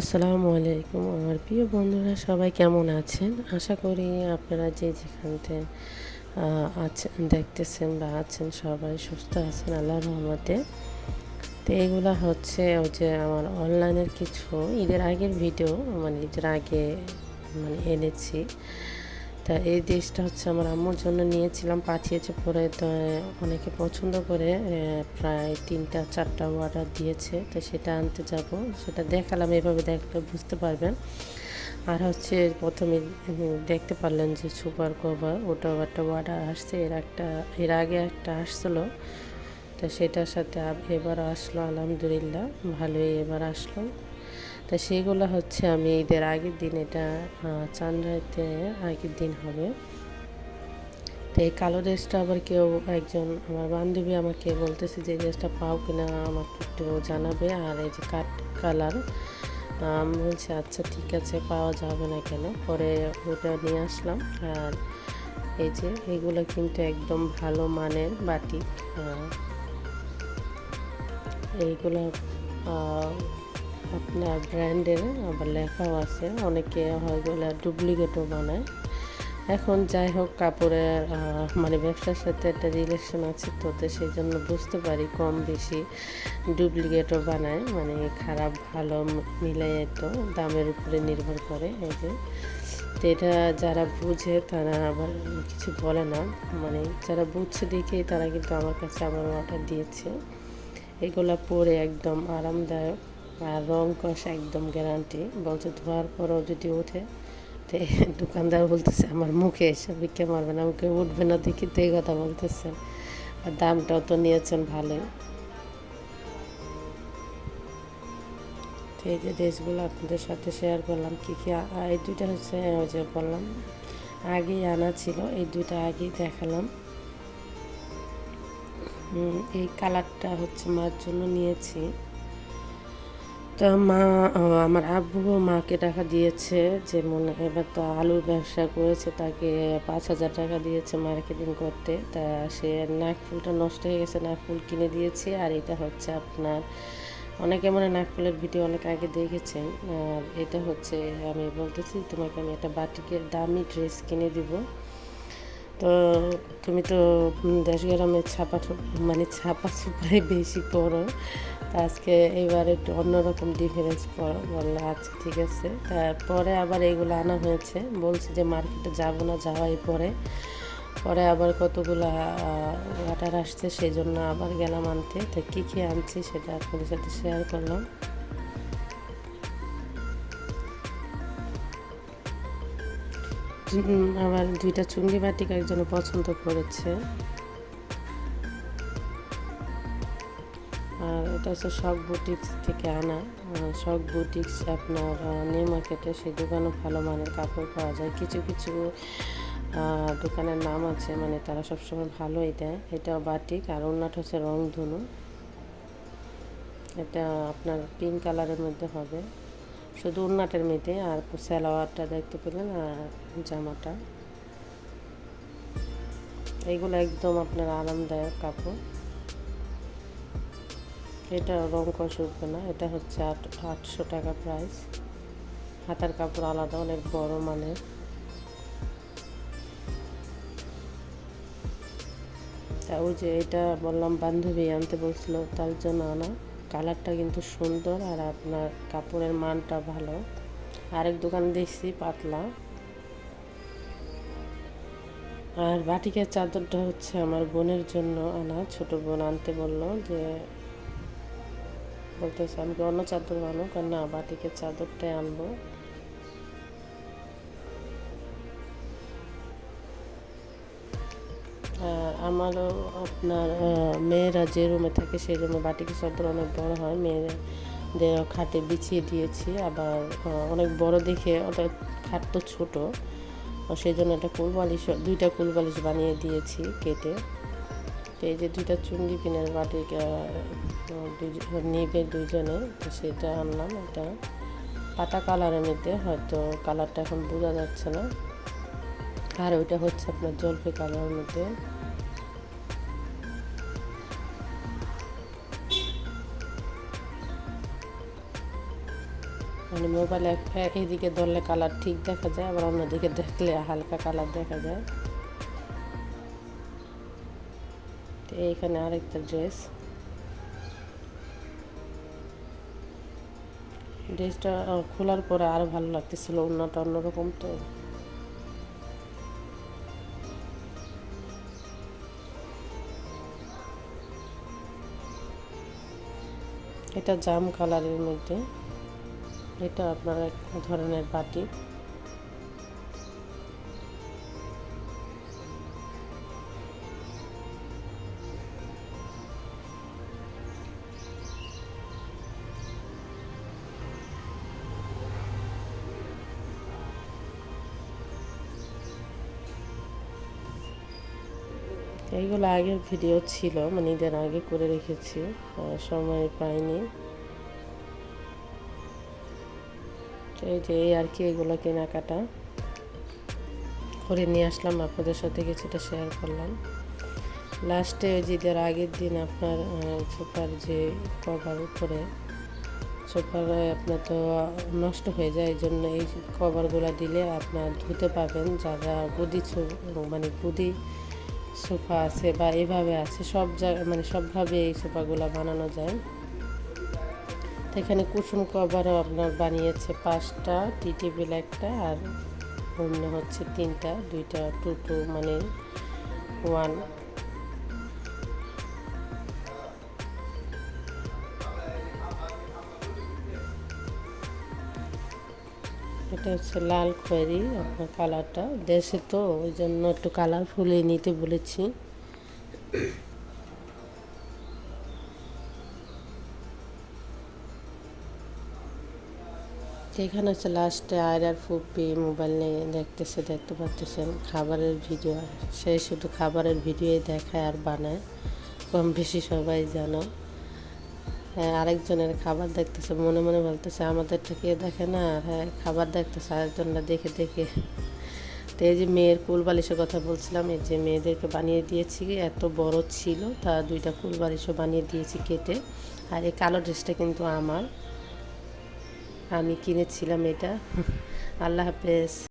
আসসালামু আলাইকুম আমার প্রিয় বন্ধুরা, সবাই কেমন আছেন? আশা করি আপনারা যে যেখানতে আছেন দেখতেছেন বা আছেন সবাই সুস্থ আছেন আল্লাহ রহমতে। তো এগুলো হচ্ছে ওই যে আমার অনলাইনের কিছু ঈদের আগের ভিডিও মানে ঈদের আগে মানে এনেছি। তা এই ড্রেসটা হচ্ছে আমার আম্মুর জন্য নিয়েছিলাম, পাঠিয়েছে পরে তো অনেকে পছন্দ করে প্রায় তিনটা, চারটা অর্ডার দিয়েছে, তো সেটা আনতে যাব। সেটা দেখালাম, এভাবে দেখলে বুঝতে পারবেন। আর হচ্ছে প্রথমে দেখতে পারলেন যে সুপার কভার, ওটাও একটা অর্ডার আসছে, এর একটা, এর আগে একটা আসছিল। তো সেটার সাথে এবার আসলো, আলহামদুলিল্লাহ, ভালোই এবার আসলো। তা সেগুলো হচ্ছে আমি ঈদের আগের দিন এটা চান্দ্রাইতে আগের দিন হবে। তো এই কালো ড্রেসটা আবার কেউ একজন, আমার বান্ধবী আমাকে বলতেছে যে ড্রেসটা পাও কিনা আমাকে একটু জানাবে। আর এই যে কাট কালার আমি বলছি আচ্ছা ঠিক আছে, পাওয়া যাবে না কেন? পরে ওটা নিয়ে আসলাম। আর এই যে এগুলো কিন্তু একদম ভালো মানের বাটি এইগুলো আপনার ব্র্যান্ডের আবার লেখাও আছে। অনেকে হয়গুলো ডুপ্লিকেটও বানায়। এখন যাই হোক, কাপড়ের মানে ব্যবসার সাথে একটা রিলেশন আছে তো তো সেই জন্য বুঝতে পারি কম বেশি ডুপ্লিকেটও বানায়। মানে খারাপ, ভালো মিলাই তো দামের উপরে নির্ভর করে এই যে। তো এটা যারা বুঝে তারা আবার কিছু বলে না। মানে যারা বুঝছে দেখেই তারা কিন্তু আমার কাছে আবার অর্ডার দিয়েছে। এগুলা পরে একদম আরামদায়ক। আর রং কষ একদম গ্যারান্টি বলছে, ধোয়ার পরও যদি ওঠে, তো দোকানদার বলতেছে, আমার মুখে এসে ভিক্ষা মারবে না, মুখে উঠবে না, দেখি তো এই কথা বলতেছেন আর দামটাও তো নিয়েছেন ভালোই। তো এই যে ড্রেসগুলো আপনাদের সাথে শেয়ার করলাম, কী কী এই দুইটা হচ্ছে ওই যে বললাম, আগেই আনা ছিল, এই দুইটা আগেই দেখালাম। এই কালারটা হচ্ছে মার জন্য নিয়েছি। তো মা আমার আব্বু মাকে টাকা দিয়েছে যেমন এবার তো আলুর ব্যবসা করেছে, তাকে পাঁচ হাজার টাকা দিয়েছে মার্কেটিং করতে। তা সে নাকফুলটা নষ্ট হয়ে গেছে, নাকফুল কিনে দিয়েছে। আর এটা হচ্ছে আপনার, অনেকে মনে নাকফুলের ভিডিও অনেক আগে দেখেছেন। আর এটা হচ্ছে, আমি বলতেছি, তোমাকে আমি একটা বাটিকের দামি ড্রেস কিনে দিব। তো তুমি তো দেশ গ্রামের ছাপা মানে ছাপা সুপারে বেশি পড়ো তা আজকে এবার একটু অন্যরকম ডিফারেন্স বললে আচ্ছা ঠিক আছে। তারপরে আবার এগুলো আনা হয়েছে। বলছি যে মার্কেটে যাব না, যাওয়াই পরে। পরে আবার কতগুলা অর্ডার আসছে, সেই জন্য আবার গেলাম আনতে। তো কী কী আনছি সেটা আপনাদের সাথে শেয়ার করলাম। আবার দুইটা চুঙ্গি বাটিকা একজন পছন্দ করেছে। আর এটা হচ্ছে শখ বুটিক্স থেকে আনা। শখ বুটিক্স আপনার নিউ মার্কেটে সেই দোকানও ভালো মানের কাপড় পাওয়া যায়। কিছু কিছু দোকানের নাম আছে মানে তারা সবসময় ভালোই দেয় এটা বাটিক আর অন্যটা হচ্ছে রং ধনু এটা আপনার পিঙ্ক কালারের মধ্যে হবে। শুধু উন্নাটের মেয়েতে আর স্যালোয়ারটা দেখতে পেলেন আর জামাটা। এইগুলো একদম আপনার আরামদায়ক কাপড়। এটা রং কষ উঠবে না, এটা হচ্ছে আট, আটশো টাকা প্রাইস হাতার কাপড় আলাদা, অনেক বড় মানের। তা ওই যে এটা বললাম, বান্ধবী আনতে বলছিল, তার জন্য আনা। কালারটা কিন্তু সুন্দর আর আপনার কাপড়ের মানটা ভালো। আরেক দোকান দেখছি, পাতলা। আর বাটিকের চাদরটা হচ্ছে আমার বোনের জন্য আনা, ছোট বোন আনতে বলল যে, বলতেছে, আমি অন্য চাদর আনো কারণ না, বাটিকের চাদরটাই আনব। আমারও আপনার মেয়েরা যে রুমে থাকে সেই রুমে বাটিকি চাদর অনেক বড় হয়। মেয়েদের খাটে বিছিয়ে দিয়েছি। আবার অনেক বড় দেখে ওটা খাট তো ছোটো। সেই জন্য একটা কুলবালিশ দুইটা কুলবালিশ বানিয়ে দিয়েছি কেটে। তো এই যে দুইটা চুঙ্গি পিনের বাটি নিবে দুইজনে, তো সেটা আনলাম। এটা পাতা কালারের মধ্যে, হয়তো কালারটা এখন বোঝা যাচ্ছে না। আর ওইটা হচ্ছে আপনার জলপাই কালারের মধ্যে। মানে মোবাইলে এইদিকে ধরলে কালার ঠিক দেখা যায়, আবার অন্যদিকে দেখলে হালকা কালার দেখা যায়। এইখানে আরেকটা ড্রেস ড্রেসটা খোলার পরে আরও ভালো লাগতেছিল অন্যটা অন্যরকম তো। এটা জাম কালারের মধ্যে। এটা আপনার এক ধরনের বাটি এইগুলো আগের ভিডিও ছিল মানে ঈদের আগে করে রেখেছি সময় পাইনি। এই যে এই আর কি এগুলো কেনাকাটা করে নিয়ে আসলাম, আপনাদের সাথে কিছুটা শেয়ার করলাম। লাস্টে ওই ঈদের আগের দিন আপনার সোফার যে কভার উপরে সোফার আপনার তো নষ্ট হয়ে যায় এই জন্য এই কভারগুলো দিলে আপনার ধুতে পাবেন, যারা বুদি মানে বুদি সোফা আছে বা এভাবে আছে, সব মানে সবভাবে এই সোফাগুলো বানানো যায়। তো এখানে কুসুম কভারও আপনার বানিয়েছে পাঁচটা, টি টেবিল একটা আর অন্য হচ্ছে তিনটা, দুইটা টু টু মানে ওয়ান এটা হচ্ছে লাল খয়েরি, আপনার কালারটা। দেশে তো, ওই জন্য একটু কালার কালারফুলই নিতে বলেছি। এখানে হচ্ছে লাস্টে আয়রার ফুপি মোবাইল নিয়ে দেখতেছে, দেখতে পাচ্ছেন, খাবারের ভিডিও সে শুধু খাবারের ভিডিও দেখায় আর বানায়, কম বেশি সবাই জানো। হ্যাঁ আরেকজনের খাবার দেখতেছে, মনে মনে বলতেছে, আমাদেরটা কে দেখে না? হ্যাঁ খাবার দেখতেছে, আরেকজনরা দেখে দেখে। তো এই যে মেয়ের কুল বালিশের কথা বলছিলাম, এই যে মেয়েদেরকে বানিয়ে দিয়েছি, এত বড় ছিল, তা দুইটা কুল বালিশও বানিয়ে দিয়েছি কেটে। আর এই কালো ড্রেসটা কিন্তু আমার। আমি কিনেছিলাম এটা। আল্লাহ হাফেজ।